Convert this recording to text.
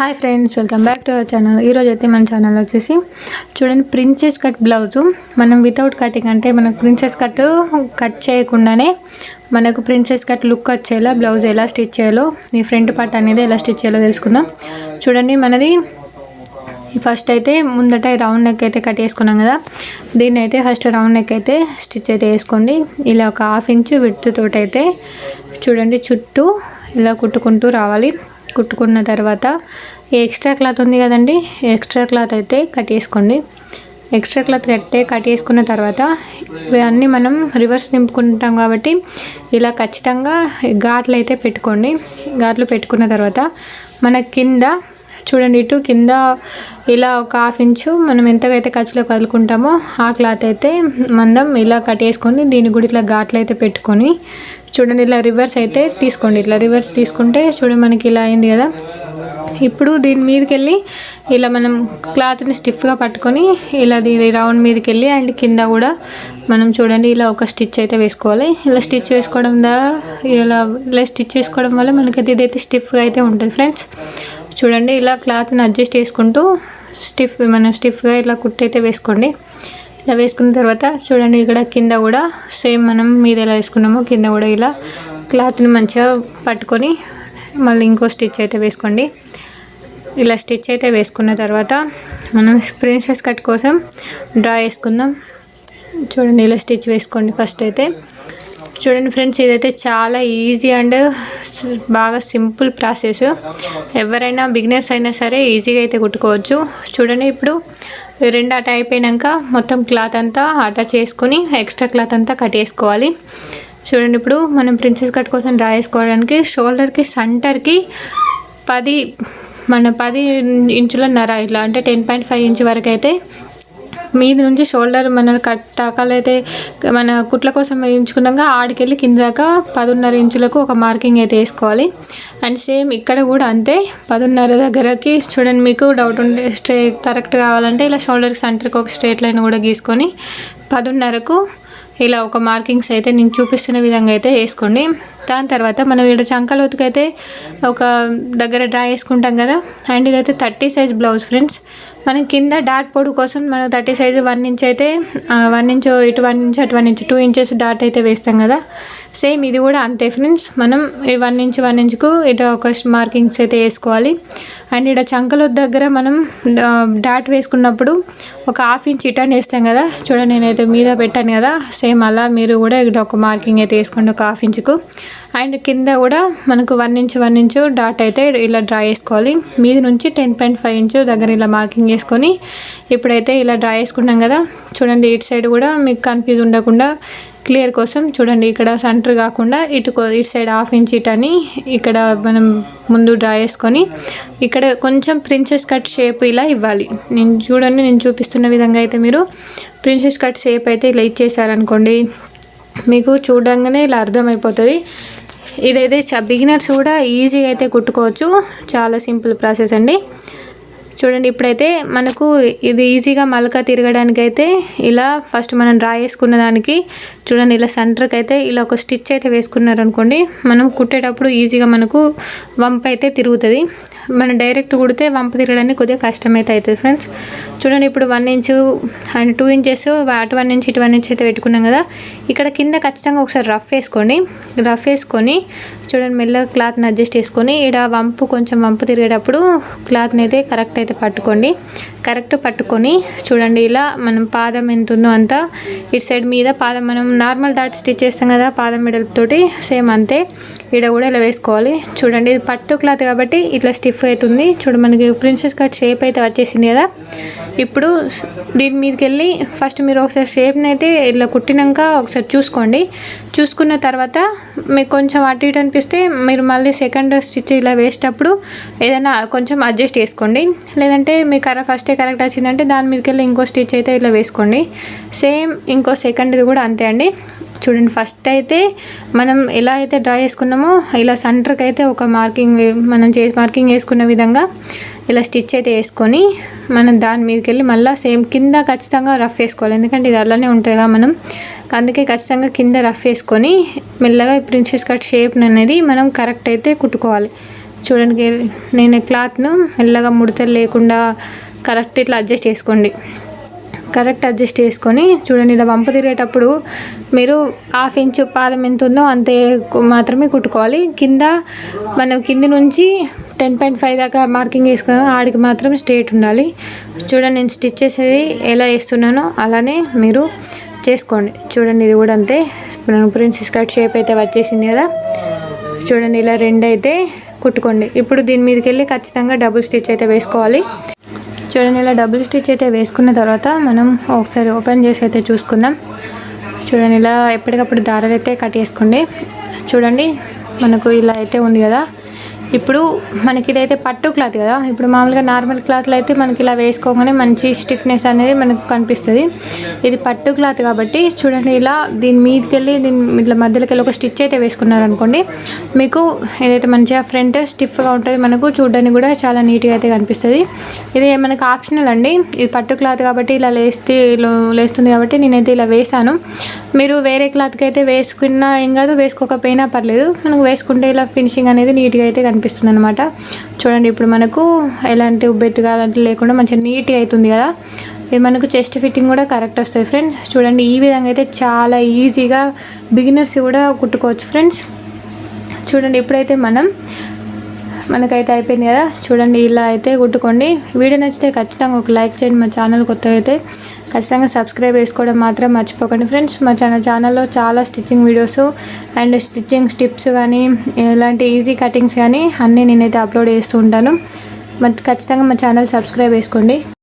Hi friends welcome back to our channel ఈరోజు అయితే మన ఛానల్ వచ్చేసి చూడండి ప్రిన్సెస్ కట్ బ్లౌజు మనం వితౌట్ కటింగ్ అంటే మనకు ప్రిన్సెస్ కట్ కట్ చేయకుండానే మనకు ప్రిన్సెస్ కట్ లుక్ వచ్చేలా బ్లౌజ్ ఎలా స్టిచ్ చేయాలో ఈ ఫ్రంట్ పార్ట్ అనేది ఎలా స్టిచ్ చేయాలో తెలుసుకుందాం. చూడండి మనది ఫస్ట్ అయితే ముందట రౌండ్ నెక్ అయితే కట్ చేసుకున్నాం కదా. దీన్ని అయితే ఫస్ట్ రౌండ్ నెక్ అయితే స్టిచ్ అయితే వేసుకోండి. ఇలా ఒక హాఫ్ ఇంచ్ విడ్త్ తోటైతే అయితే చూడండి చుట్టూ ఇలా కుట్టుకుంటూ రావాలి. కుట్టుకున్న తర్వాత ఎక్స్ట్రా క్లాత్ ఉంది కదండి ఎక్స్ట్రా క్లాత్ అయితే కట్ చేసుకోండి. ఎక్స్ట్రా క్లాత్ కట్టే కట్ చేసుకున్న తర్వాత ఇవన్నీ మనం రివర్స్ నింపుకుంటాం కాబట్టి ఇలా ఖచ్చితంగా ఘాట్లు అయితే పెట్టుకోండి. ఘాట్లు పెట్టుకున్న తర్వాత మన కింద చూడండి ఇటు కింద ఇలా ఒక హాఫ్ ఇంచు మనం ఎంతకైతే ఖర్చులో కదులుకుంటామో ఆ క్లాత్ అయితే మందం ఇలా కట్ చేసుకొని దీన్ని కూడా ఇట్లా ఘాట్లు అయితే పెట్టుకొని చూడండి ఇలా రివర్స్ అయితే తీసుకోండి. ఇట్లా రివర్స్ తీసుకుంటే చూడండి మనకి ఇలా అయింది కదా. ఇప్పుడు దీని మీదకి వెళ్ళి ఇలా మనం క్లాత్ని స్టిఫ్గా పట్టుకొని ఇలా దీని రౌండ్ మీదకి వెళ్ళి అండ్ కింద కూడా మనం చూడండి ఇలా ఒక స్టిచ్ అయితే వేసుకోవాలి. ఇలా స్టిచ్ వేసుకోవడం ద్వారా ఇలా ఇలా స్టిచ్ చేసుకోవడం వల్ల మనకి ఇదైతే స్టిఫ్గా అయితే ఉంటుంది ఫ్రెండ్స్ చూడండి ఇలా క్లాత్ని అడ్జస్ట్ చేసుకుంటూ స్టిఫ్ మనం స్టిఫ్గా ఇలా కుట్టి అయితే వేసుకోండి. ఇలా వేసుకున్న తర్వాత చూడండి ఇక్కడ కింద కూడా సేమ్ మనం మీద ఎలా వేసుకున్నామో కింద కూడా ఇలా క్లాత్ని మంచిగా పట్టుకొని మళ్ళీ ఇంకో స్టిచ్ అయితే వేసుకోండి. ఇలా స్టిచ్ అయితే వేసుకున్న తర్వాత మనం ప్రిన్సెస్ కట్ కోసం డ్రా వేసుకుందాం. చూడండి ఇలా స్టిచ్ వేసుకోండి ఫస్ట్ అయితే. చూడండి ఫ్రెండ్స్ ఇదైతే చాలా ఈజీ అండ్ బాగా సింపుల్ ప్రాసెస్. ఎవరైనా బిగినర్స్ అయినా సరే ఈజీగా అయితే కుట్టుకోవచ్చు. చూడండి ఇప్పుడు రెండు అట అయిపోయాక మొత్తం క్లాత్ అంతా అటా చేసుకొని ఎక్స్ట్రా క్లాత్ అంతా కట్ చేసుకోవాలి. చూడండి ఇప్పుడు మనం ప్రిన్సెస్ కట్ కోసం డ్రా చేసుకోవడానికి షోల్డర్కి సెంటర్కి పది మన పది ఇంచులన్నర ఇట్లా అంటే టెన్ పాయింట్ ఫైవ్ ఇంచ్ వరకు అయితే మీద నుంచి షోల్డర్ మన కట్ టాకాలు అయితే మన కుట్ల కోసం వేయించుకున్నాక ఆడికెళ్ళి కింద దాకా పదున్నర ఇంచులకు ఒక మార్కింగ్ అయితే వేసుకోవాలి. అండ్ సేమ్ ఇక్కడ కూడా అంతే పదున్నర దగ్గరకి చూడండి మీకు డౌట్ ఉంటే స్ట్రే కరెక్ట్ కావాలంటే ఇలా షోల్డర్కి సెంటర్కి ఒక స్ట్రేట్ లైన్ కూడా గీసుకొని పదున్నరకు ఇలా ఒక మార్కింగ్స్ అయితే నేను చూపిస్తున్న విధంగా అయితే వేసుకోండి. దాని తర్వాత మనం ఇక్కడ చంకలోతుకి అయితే ఒక దగ్గర డ్రా చేసుకుంటాం కదా అండ్ ఇదైతే థర్టీ సైజ్ బ్లౌజ్ ఫ్రెండ్స్. మనం కింద డాట్ పొడు కోసం మనం థర్టీ సైజ్ వన్ ఇంచ్ అయితే వన్ ఇంచ్ ఇటు వన్ ఇంచ్ అటు one inch two inches dot అయితే వేస్తాం కదా. సేమ్ ఇది కూడా అంతే ఫ్రెండ్స్. మనం ఈ వన్ ఇంచ్ వన్ ఇంచ్కు ఇటు ఒక మార్కింగ్స్ అయితే వేసుకోవాలి. అండ్ ఇక్కడ చంకల దగ్గర మనం డాట్ వేసుకున్నప్పుడు ఒక హాఫ్ ఇంచ్ ఇటర్న్ వేస్తాం కదా. చూడండి నేనైతే మీద పెట్టాను కదా. సేమ్ అలా మీరు కూడా ఇక్కడ ఒక మార్కింగ్ అయితే వేసుకోండి ఒక హాఫ్ ఇంచుకు. అండ్ కింద కూడా మనకు one inch one inch dot అయితే ఇలా డ్రా చేసుకోవాలి. మీద నుంచి టెన్ పాయింట్ ఫైవ్ ఇంచ్ దగ్గర ఇలా మార్కింగ్ వేసుకొని ఇప్పుడైతే ఇలా డ్రా చేసుకున్నాం కదా. చూడండి ఇటు సైడ్ కూడా మీకు కన్ఫ్యూజ్ ఉండకుండా క్లియర్ కోసం చూడండి. ఇక్కడ సెంటర్ కాకుండా ఇటు ఇటు సైడ్ హాఫ్ ఇంచ్ ఇట్ అని ఇక్కడ మనం ముందు డ్రా చేసుకొని ఇక్కడ కొంచెం ప్రిన్సెస్ కట్ షేప్ ఇలా ఇవ్వాలి. నేను చూడండి నేను చూపిస్తున్న విధంగా అయితే మీరు ప్రిన్సెస్ కట్ షేప్ అయితే ఇలా ఇచ్చేసారనుకోండి. మీకు చూడంగానే ఇలా అర్థమైపోతుంది. ఇదైతే బిగినర్స్ కూడా ఈజీగా అయితే కుట్టుకోవచ్చు. చాలా సింపుల్ ప్రాసెస్ అండి. చూడండి ఇప్పుడైతే మనకు ఇది ఈజీగా మలక తిరగడానికి అయితే ఇలా ఫస్ట్ మనం డ్రా చేసుకున్న దానికి చూడండి ఇలా సెంటర్కి అయితే ఇలా ఒక స్టిచ్ అయితే వేసుకున్నారనుకోండి మనం కుట్టేటప్పుడు ఈజీగా మనకు వంప అయితే తిరుగుతుంది. మనం డైరెక్ట్ కుడితే వంప తిరగడానికి కొద్దిగా కష్టమైతే అవుతుంది ఫ్రెండ్స్. చూడండి ఇప్పుడు one inch and two inches అటు వన్ ఇంచ్ ఇటు వన్ ఇంచ్ అయితే పెట్టుకున్నాం కదా. ఇక్కడ కింద ఖచ్చితంగా ఒకసారి రఫ్ వేసుకోండి. రఫ్ వేసుకొని చూడండి మెల్లగా క్లాత్ని అడ్జస్ట్ చేసుకొని ఇక్కడ వంపు కొంచెం వంపు తిరిగేటప్పుడు క్లాత్ని అయితే కరెక్ట్ అయితే పట్టుకోండి. కరెక్ట్ పట్టుకొని చూడండి ఇలా మనం పాదం ఎంత ఉందో అంతా ఇటు సైడ్ మీద పాదం మనం నార్మల్ డాట్ స్టిచ్ చేస్తాం కదా పాదం మిడలతోటి సేమ్ అంతే. ఇడ కూడా ఇలా వేసుకోవాలి. చూడండి ఇది పట్టు క్లాత్ కాబట్టి ఇట్లా స్టిఫ్ అవుతుంది. చూడు మనకి ప్రిన్సెస్ కట్ షేప్ అయితే వచ్చేసింది కదా. ఇప్పుడు దీని మీదకి వెళ్ళి ఫస్ట్ మీరు ఒకసారి షేప్ని అయితే ఇట్లా కుట్టినాక ఒకసారి చూసుకోండి. చూసుకున్న తర్వాత మీకు కొంచెం అటు ఇటు అనిపిస్తే మీరు మళ్ళీ సెకండ్ స్టిచ్ ఇలా వేసేటప్పుడు ఏదైనా కొంచెం అడ్జస్ట్ చేసుకోండి. లేదంటే మీకు కర ఫస్ట్ కరెక్ట్ వచ్చిందంటే దాని మీదకి వెళ్ళి ఇంకో స్టిచ్ అయితే ఇలా వేసుకోండి. సేమ్ ఇంకో సెకండ్ది కూడా అంతే అండి. చూడండి ఫస్ట్ అయితే మనం ఎలా అయితే డ్రా చేసుకున్నామో ఇలా సెంటర్కి అయితే ఒక మార్కింగ్ మనం చే మార్కింగ్ వేసుకున్న విధంగా ఇలా స్టిచ్ అయితే వేసుకొని మనం దాని మీదకి వెళ్ళి మళ్ళీ సేమ్ కింద ఖచ్చితంగా రఫ్ వేసుకోవాలి. ఎందుకంటే ఇది అలానే ఉంటుందిగా మనం. అందుకే ఖచ్చితంగా కింద రఫ్ వేసుకొని మెల్లగా ప్రిన్సెస్ కట్ షేప్ అనేది మనం కరెక్ట్ అయితే కుట్టుకోవాలి. చూడండి నేను క్లాత్ను మెల్లగా ముడతలు లేకుండా కరెక్ట్ ఇట్లా అడ్జస్ట్ చేసుకోండి. కరెక్ట్ అడ్జస్ట్ చేసుకొని చూడండి ఇలా వంప తిరిగేటప్పుడు మీరు హాఫ్ ఇంచు పాదం ఎంత ఉందో అంతే మాత్రమే కుట్టుకోవాలి. కింద మనం కింది నుంచి టెన్ పాయింట్ ఫైవ్ దాకా మార్కింగ్ వేసుకున్నాం ఆడికి మాత్రం స్ట్రేట్ ఉండాలి. చూడండి నేను స్టిచ్ చేసేది ఎలా వేస్తున్నానో అలానే మీరు చేసుకోండి. చూడండి ఇది కూడా అంతే. మనం ప్రిన్సెస్ కట్ షేప్ అయితే వచ్చేసింది కదా. చూడండి ఇలా రెండు అయితే కుట్టుకోండి. ఇప్పుడు దీని మీదకి వెళ్ళి ఖచ్చితంగా డబుల్ స్టిచ్ అయితే వేసుకోవాలి. చూడండి ఇలా డబుల్ స్టిచ్ అయితే వేసుకున్న తర్వాత మనం ఒకసారి ఓపెన్ చేసి అయితే చూసుకుందాం. చూడండి ఇలా ఎప్పటికప్పుడు దారాలు అయితే కట్ చేసుకోండి. చూడండి మనకు ఇలా అయితే ఉంది కదా. ఇప్పుడు మనకి ఇదైతే పట్టు క్లాత్ కదా. ఇప్పుడు మామూలుగా నార్మల్ క్లాత్లో అయితే మనకి ఇలా వేసుకోగానే మంచి స్టిఫ్నెస్ అనేది మనకు కనిపిస్తుంది. ఇది పట్టు క్లాత్ కాబట్టి చూడండి ఇలా దీని మీదకి వెళ్ళి దీని ఇట్లా మధ్యలోకి వెళ్ళి ఒక స్టిచ్ అయితే వేసుకున్నారనుకోండి మీకు ఏదైతే మంచిగా ఫ్రంట్ స్టిఫ్గా ఉంటుంది మనకు చూడడానికి కూడా చాలా నీట్గా అయితే కనిపిస్తుంది. ఇది మనకు ఆప్షనల్ అండి. ఇది పట్టు క్లాత్ కాబట్టి ఇలా లేస్తే లేస్తుంది కాబట్టి నేనైతే ఇలా వేసాను మీరు వేరే క్లాత్కి అయితే వేసుకున్నా ఏం కాదు వేసుకోకపోయినా పర్లేదు. మనకు వేసుకుంటే ఇలా ఫినిషింగ్ అనేది నీట్గా అయితే కనిపిస్తుంది. అనమాట చూడండి ఇప్పుడు మనకు ఎలాంటి ఉబ్బెత్తుగా అలాంటివి లేకుండా మంచిగా నీట్గా అవుతుంది కదా. ఇది మనకు చెస్ట్ ఫిట్టింగ్ కూడా కరెక్ట్ వస్తుంది ఫ్రెండ్స్. చూడండి ఈ విధంగా అయితే చాలా ఈజీగా బిగినర్స్ కూడా కుట్టుకోవచ్చు ఫ్రెండ్స్. చూడండి ఇప్పుడైతే మనం మనకైతే అయిపోయింది కదా. చూడండి ఇలా అయితే కుట్టుకోండి. వీడియో నచ్చితే ఖచ్చితంగా ఒక లైక్ చేయండి. మా ఛానల్ కొత్తగా అయితే ఖచ్చితంగా సబ్స్క్రైబ్ చేసుకోవడం మాత్రం మర్చిపోకండి. ఫ్రెండ్స్ మా ఛానల్ ఛానల్లో చాలా stitching videos and stitching tips కానీ ఇలాంటి ఈజీ కటింగ్స్ కానీ అన్నీ నేనైతే అప్లోడ్ చేస్తూ ఉంటాను. ఖచ్చితంగా మా ఛానల్ సబ్స్క్రైబ్ చేసుకోండి.